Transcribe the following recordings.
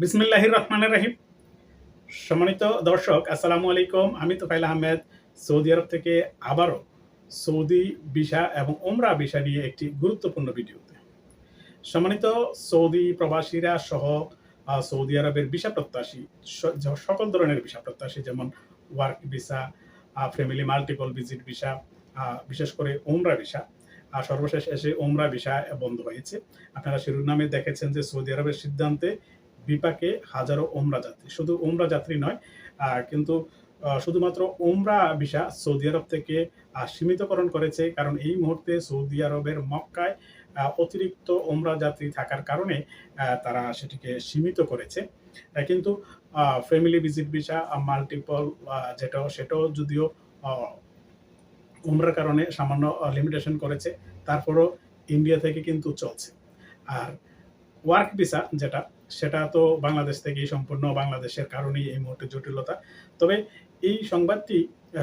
বিসমিল্লাহির রহমানের রাহিম। সম্মানিত দর্শক, আসসালামু আলাইকুম। আমি তোফাইল আহমেদ, সৌদি আরব থেকে আবারও সৌদি ভিসা এবং ওমরা ভিসা নিয়ে একটি গুরুত্বপূর্ণ ভিডিওতে। সম্মানিত সৌদি প্রবাসীরা সহ সৌদি আরবের ভিসা প্রত্যাশী সকল ধরনের ভিসা প্রত্যাশী যেমন work visa family multiple visit visa বিশেষ করে ওমরা ভিসা আর সর্বশেষ এসে ওমরা ভিসা বন্ধ হয়েছে। আপনারা শিরোনামে দেখেছেন যে সৌদি আরবের সিদ্ধান্তে বিপাকে হাজারো ওমরা যাত্রী। শুধু ওমরা যাত্রী নয় কিন্তু শুধুমাত্র ওমরা ভিসা সৌদি আরব থেকে সীমিতকরণ করেছে, কারণ এই মুহূর্তে সৌদি আরবের মক্কায় অতিরিক্ত ওমরা যাত্রী থাকার কারণে তারা সেটিকে সীমিত করেছে। কিন্তু ফ্যামিলি ভিজিট ভিসা মাল্টিপল যেটা সেটাও যদিও উমরার কারণে সামান্য লিমিটেশন করেছে, তারপরও ইন্ডিয়া থেকে কিন্তু চলছে। আর ওয়ার্ক ভিসা যেটা সেটা তো বাংলাদেশ থেকেই সম্পূর্ণ, বাংলাদেশের কারণেই এই মুহূর্তে জটিলতা। তবে এই সংবাদটি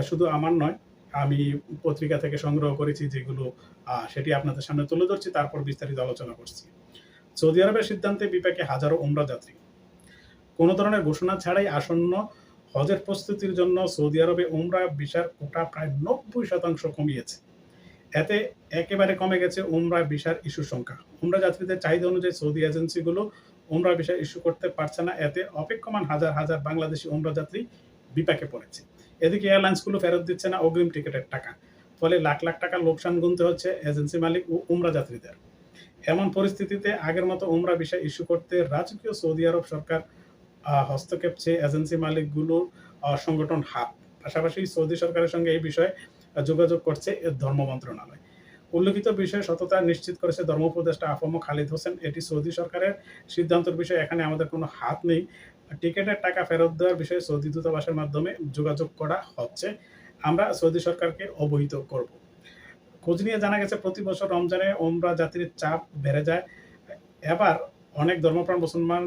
শুধু আমার নয়, আমি পত্রিকা থেকে সংগ্রহ করেছি যেগুলো সেটি আপনাদের সামনে তুলে ধরছি, তারপর বিস্তারিত আলোচনা করছি। সৌদি আরবের সিদ্ধান্তে বিপাকে হাজারো উমরা যাত্রী। কোনো ধরনের ঘোষণা ছাড়াই আসন্ন হজের প্রস্তুতির জন্য সৌদি আরবে উমরা ভিসার কোটা প্রায় নব্বই শতাংশ কমিয়েছে। এতে একেবারে কমে গেছে উমরা ভিসার ইস্যু সংখ্যা। উমরা যাত্রীদের চাহিদা অনুযায়ী সৌদি এজেন্সিগুলো উমরা ভিসা ইস্যু করতে পারছে না। এতে অপেক্ষমান হাজার হাজার বাংলাদেশি উমরা যাত্রী বিপাকে পড়েছে। এদিকে এয়ারলাইন্সগুলো ফেরত দিচ্ছে না অগ্রিম টিকিটের টাকা। ফলে লাখ লাখ টাকা লোকসান গুনতে হচ্ছে এজেন্সি মালিক ও উমরা যাত্রীদের। এমন পরিস্থিতিতে আগের মতো উমরা ভিসা ইস্যু করতে রাজকীয় সৌদি আরব সরকার হস্তক্ষেপ চেয়ে এজেন্সি মালিকগুলোর সংগঠন হাত। পাশাপাশি সৌদি সরকারের সঙ্গে এই বিষয়ে যোগাযোগ করছে ধর্ম মন্ত্রণালয়। উল্লেখিত বিষয়ে সততা নিশ্চিত করেছে ধর্ম উপদেষ্টা আফম খালিদ হোসেন। এটি সৌদি সরকারের সিদ্ধান্তের বিষয়ে এখানে আমাদের কোনো হাত নেই। টিকিটের টাকা ফেরত দেওয়ার বিষয়ে সৌদি দূতাবাসের মাধ্যমে যোগাযোগ করা হচ্ছে। আমরা সৌদি সরকারকে অবহিত করব। খোঁজ নিয়ে জানা গেছে, প্রতি বছর রমজানে ওমরা জাতির চাপ বেড়ে যায়। এবার অনেক ধর্মপ্রাণ মুসলমান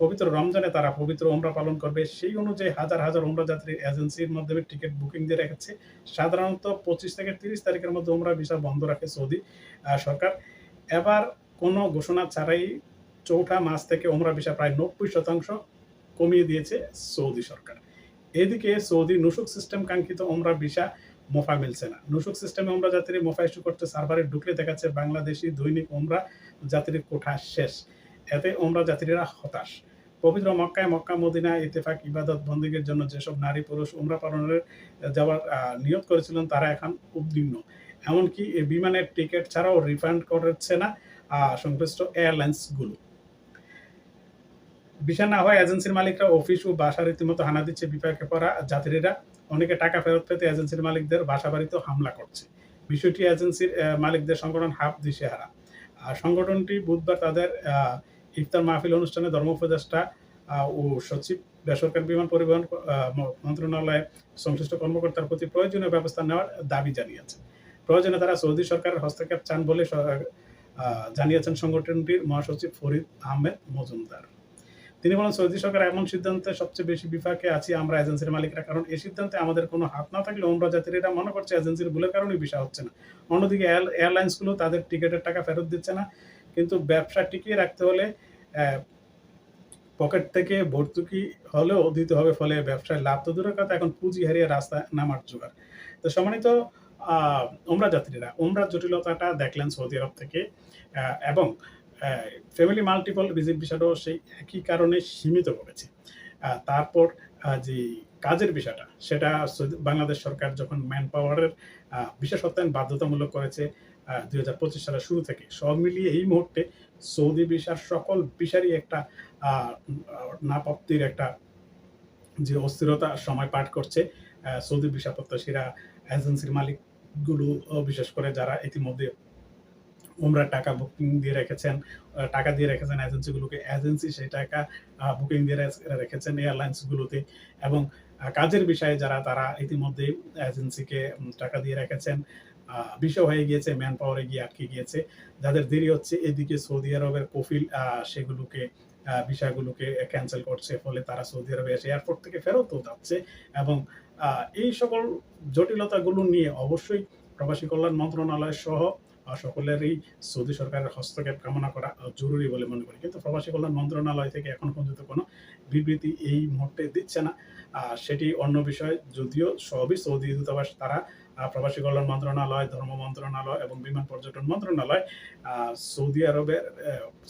পবিত্র রমজানে তারা পবিত্র ওমরা পালন করবে। সেই অনুযায়ী হাজার হাজার ওমরা যাত্রী এজেন্সির মাধ্যমে টিকিট বুকিং দিয়ে রেখেছে। সাধারণত পঁচিশ থেকে তিরিশ তারিখের মধ্যে ওমরা ভিসা বন্ধ রাখে সৌদি সরকার। এবার কোনো ঘোষণা ছাড়াই চৌঠা মাস থেকে ওমরা ভিসা প্রায় নব্বই শতাংশ কমিয়ে দিয়েছে সৌদি সরকার। এদিকে সৌদি নুসুক সিস্টেম কাঙ্ক্ষিত ওমরা ভিসা মোফা মিলছে না। নুসুক সিস্টেমে ওমরা যাত্রী মোফা ইস্যু করতে সার্ভারে ঢুকলে দেখাচ্ছে বাংলাদেশি দৈনিক ওমরা যাত্রীর কোঠা শেষ। এতে ওমরা যাত্রীরা হতাশ। পবিত্র মক্কায় মক্কা মদিনা ইতেফাক ইবাদত, বন্দীগের জন্য যেসব নারী, পুরুষ উমরা পালনের যাওয়ার নিয়ত করেছিলেন, তারা এখন উদ্বিগ্ন। এমনকি বিমানের টিকিট ছাড়াও রিফান্ড করছে না সংশ্লিষ্ট এয়ারলাইন্সগুলো। ভিসা না হয় এজেন্সির মালিকরা অফিস ও বাসা রীতিমতো হানা দিচ্ছে বিপাকে পড়া যাত্রীরা। অনেকে টাকা ফেরত পেতে এজেন্সির মালিকদের বাসা বাড়িতেও হামলা করছে। বিষয়টি এজেন্সির মালিকদের সংগঠন হাফ দিশেহারা। সংগঠনটি বুধবার তাদের ইফতার মাহফিল অনুষ্ঠানে ধর্ম উপদেষ্টা ও সচিব বেসরকারি বিমান পরিবহন আহ, ম- মন্ত্রণালয়ের সংশ্লিষ্ট কর্মকর্তার প্রতি প্রয়োজনীয় ব্যবস্থা নেওয়ার দাবি জানিয়েছে প্রয়োজনে তারা সৌদি সরকারের হস্তক্ষেপ চান বলে জানিয়েছেন সংগঠনটির মহাসচিব ফরিদ আহমেদ মজুমদার। তিনি বলেন সৌদি সরকার এমন সিদ্ধান্তে সবচেয়ে বেশি বিপাকে আছি আমরা এজেন্সির মালিকরা কারণ এই সিদ্ধান্তে আমাদের কোনো হাত না থাকলে ওমরা যাত্রীরা মনে করছে এজেন্সির ভুলের কারণে বিষয় হচ্ছে না। অন্যদিকে এয়ার- এয়ারলাইন্সগুলো তাদের টিকিটের টাকা ফেরত দিচ্ছে না। কিন্তু ব্যবসা টিকিয়ে রাখতে হলে পকেট থেকে ভর্তুকি হলেও দিতে হবে, ফলে ব্যবসায় লাভ তো দূরের কথা, এখন পুঁজি হারিয়ে রাস্তায় নামার জোগাড়। তো সম্মানিত ওমরা যাত্রীরা ওমরা জটিলতাটা দেখলেন সৌদি আরব থেকে এবং ফ্যামিলি মাল্টিপল ভিজিট বিষয়টাও সেই একই কারণে সীমিত করেছে। তারপর যে কাজের বিষয়টা, সেটা বাংলাদেশ সরকার যখন ম্যান পাওয়ারের বিশেষ সত্যায়ন বাধ্যতামূলক করেছে দুই হাজার পঁচিশ সালের শুরু থেকে সব মিলিয়ে এই মুহূর্তে সৌদি ভিসার সকল ভিসারই একটা নাপ্রাপ্তির একটা যে অস্থিরতা সময় পাঠ করছে সৌদি ভিসা প্রত্যাশীরা, এজেন্সির মালিকগুলো বিশেষ করে যারা ইতিমধ্যে উমরা টাকা বুকিং দিয়ে রেখেছেন টাকা দিয়ে রেখেছেন এজেন্সিগুলোকে, এজেন্সি সেই টাকা বুকিং দিয়ে রেখেছেন এয়ারলাইন্সগুলোতে এবং কাজের বিষয়ে যারা, তারা ইতিমধ্যে এজেন্সিকে টাকা দিয়ে রেখেছেন। বিষয় হয়ে গিয়েছে ম্যান পাওয়ারে গিয়ে আটকে গিয়েছে। যাদের দেরি হচ্ছে, এদিকে সৌদি আরবের কফিল সেগুলোকে বিষয়গুলোকে ক্যান্সেল করছে। ফলে তারা সৌদি আরবে এসে এয়ারপোর্ট থেকে ফেরতও যাচ্ছে এবং এই সকল জটিলতাগুলো নিয়ে অবশ্যই প্রবাসী কল্যাণ মন্ত্রণালয় সহ সকলেরই সৌদি সরকারের হস্তক্ষেপ কামনা করা জরুরি বলে মনে করি। কিন্তু প্রবাসী কল্যাণ মন্ত্রণালয় থেকে এখন পর্যন্ত কোনো বিবৃতি এই মুহূর্তে দিচ্ছে না। সেটি অন্য বিষয়। যদিও সবই সৌদি দূতাবাস, তারা প্রবাসী কল্যাণ মন্ত্রণালয়, ধর্ম মন্ত্রণালয় এবং বিমান পর্যটন মন্ত্রণালয় সৌদি আরবের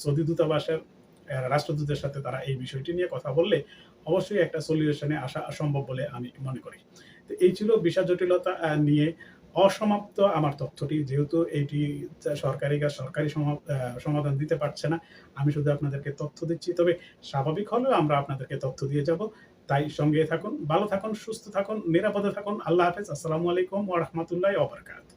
সৌদি দূতাবাসের রাষ্ট্রদূতের সাথে তারা এই বিষয়টি নিয়ে কথা বললে অবশ্যই একটা সলিউশনে আসা সম্ভব বলে আমি মনে করি। তো এই ছিল বিষয় জটিলতা নিয়ে অসমাপ্ত আমার তথ্যটি যেহেতু এটি সরকারি কাজ সরকারি সমা- সমাধান দিতে পারছে না, আমি শুধু আপনাদেরকে তথ্য দিচ্ছি। তবে স্বাভাবিক হলেও আমরা আপনাদেরকে তথ্য দিয়ে যাব। তাই সঙ্গে থাকুন, ভালো থাকুন, সুস্থ থাকুন, নিরাপদে থাকুন। আল্লাহ হাফেজ। আসসালামু আলাইকুম ওরহামতুল্লাহ অবরকাত